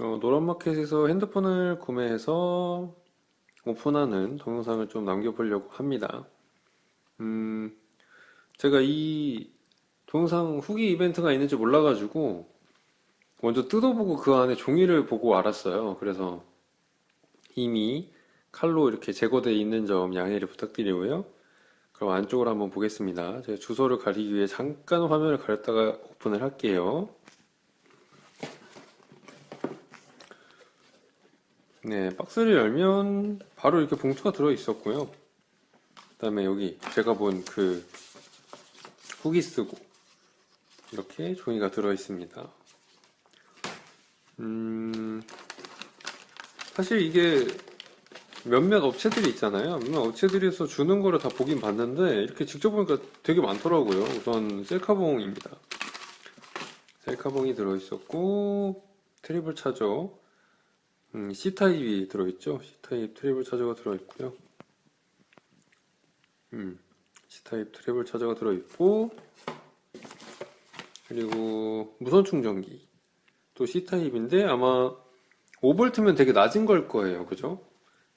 어, 노란마켓에서 핸드폰을 구매해서 오픈하는 동영상을 좀 남겨보려고 합니다. 음, 제가 이 동영상 후기 이벤트가 있는지 몰라가지고 먼저 뜯어보고 그 안에 종이를 보고 알았어요. 그래서 이미 칼로 이렇게 제거되어 있는 점 양해를 부탁드리고요. 그럼 안쪽으로 한번 보겠습니다. 제가 주소를 가리기 위해 잠깐 화면을 가렸다가 오픈을 할게요. 네, 박스를 열면 바로 이렇게 봉투가 들어 있었고요. 그다음에 여기 제가 본 그 후기 쓰고 이렇게 종이가 들어 있습니다. 음, 사실 이게 몇몇 업체들이 있잖아요. 몇몇 업체들에서 주는 거를 다 보긴 봤는데 이렇게 직접 보니까 되게 많더라고요. 우선 셀카봉입니다. 셀카봉이 들어 있었고 트리블 차저 음, C타입이 들어있죠. C타입 트래블 차저가 들어있고요. 음, C타입 트래블 차저가 들어있고 그리고 무선 충전기 또 C타입인데 아마 5V면 되게 낮은 걸 거예요. 그죠?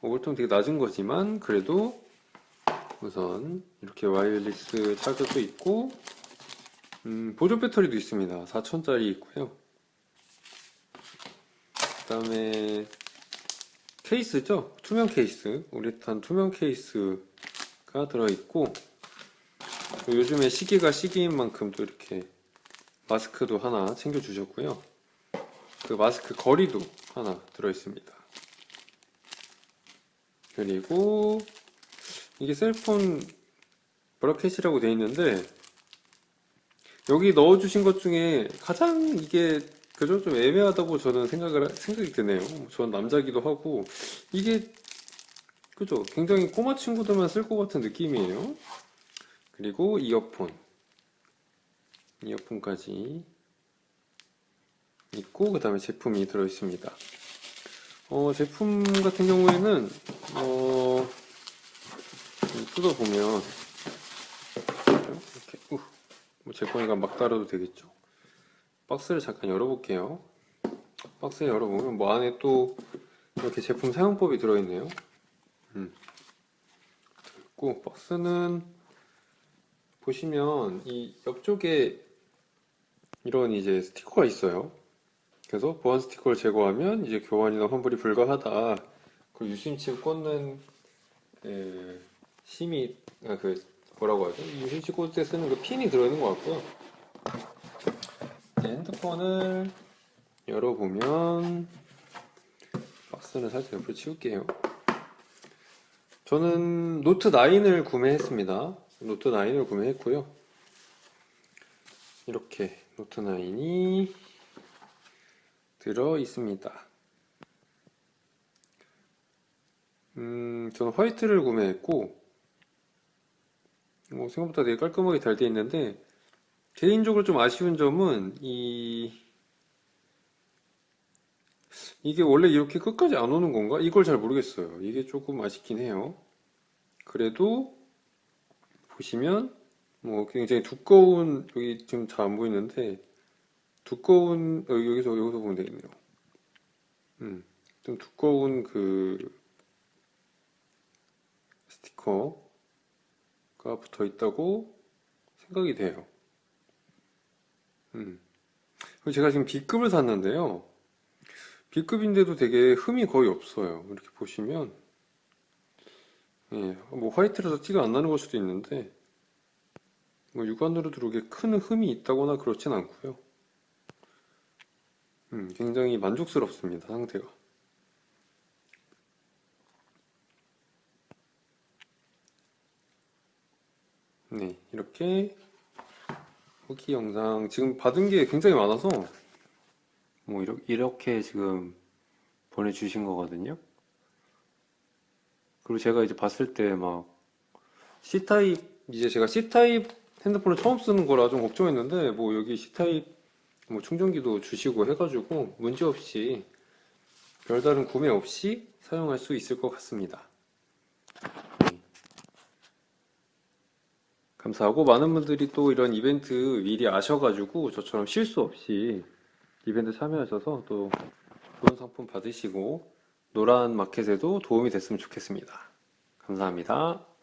5V면 되게 낮은 거지만 그래도 우선 이렇게 와이어리스 차저도 있고 음, 보조 배터리도 있습니다. 4000짜리 있고요. 그다음에 케이스죠? 투명 케이스, 우레탄 투명 케이스가 들어있고 또 요즘에 시기가 시기인 만큼 또 이렇게 마스크도 하나 챙겨주셨고요. 그 마스크 거리도 하나 들어있습니다. 그리고 이게 셀폰 브라켓이라고 되어 있는데 여기 넣어주신 것 중에 가장 이게 그죠? 좀 애매하다고 저는 생각을, 생각이 드네요. 전 남자기도 하고, 이게, 그죠? 굉장히 꼬마 친구들만 쓸 것 같은 느낌이에요. 그리고 이어폰. 이어폰까지 있고, 그 다음에 제품이 들어 있습니다. 어, 제품 같은 경우에는, 어, 뜯어 보면, 이렇게, 우, 뭐 제 거니까 막 따라도 되겠죠. 박스를 잠깐 열어볼게요. 박스를 열어보면 뭐 안에 또 이렇게 제품 사용법이 들어있네요. 음. 있고 박스는 보시면 이 옆쪽에 이런 이제 스티커가 있어요. 그래서 보안 스티커를 제거하면 이제 교환이나 환불이 불가하다. 그 유심칩 꽂는 그 심이 아, 그 뭐라고 하죠? 이 유심칩 꽂을 때 쓰는 그 핀이 들어있는 것 같고요. 이제 핸드폰을 열어보면 박스는 살짝 옆으로 치울게요. 저는 노트 9을 구매했습니다. 노트 9을 구매했고요. 이렇게 노트 9이 들어 있습니다. 음, 저는 화이트를 구매했고, 뭐 생각보다 되게 깔끔하게 잘 되어 있는데, 개인적으로 좀 아쉬운 점은 이 이게 원래 이렇게 끝까지 안 오는 건가? 이걸 잘 모르겠어요. 이게 조금 아쉽긴 해요. 그래도 보시면 뭐 굉장히 두꺼운 여기 지금 잘 안 보이는데 두꺼운 여기, 여기서 여기서 보면 되겠네요. 음, 좀 두꺼운 그 스티커가 붙어 있다고 생각이 돼요. 음. 제가 지금 B급을 샀는데요. B급인데도 되게 흠이 거의 없어요. 이렇게 보시면. 예, 뭐 화이트라서 티가 안 나는 걸 수도 있는데, 뭐 육안으로 들어오게 큰 흠이 있다거나 그렇진 않고요. 음, 굉장히 만족스럽습니다, 상태가. 네, 이렇게 후기 영상 지금 받은 게 굉장히 많아서 뭐 이렇게, 이렇게 지금 보내주신 거거든요. 그리고 제가 이제 봤을 때 막 C타입 이제 제가 C타입 핸드폰을 처음 쓰는 거라 좀 걱정했는데 뭐 여기 C타입 뭐 충전기도 주시고 해가지고 문제 없이 별다른 구매 없이 사용할 수 있을 것 같습니다. 감사하고 많은 분들이 또 이런 이벤트 미리 아셔가지고 저처럼 실수 없이 이벤트 참여하셔서 또 좋은 상품 받으시고 노란 마켓에도 도움이 됐으면 좋겠습니다. 감사합니다.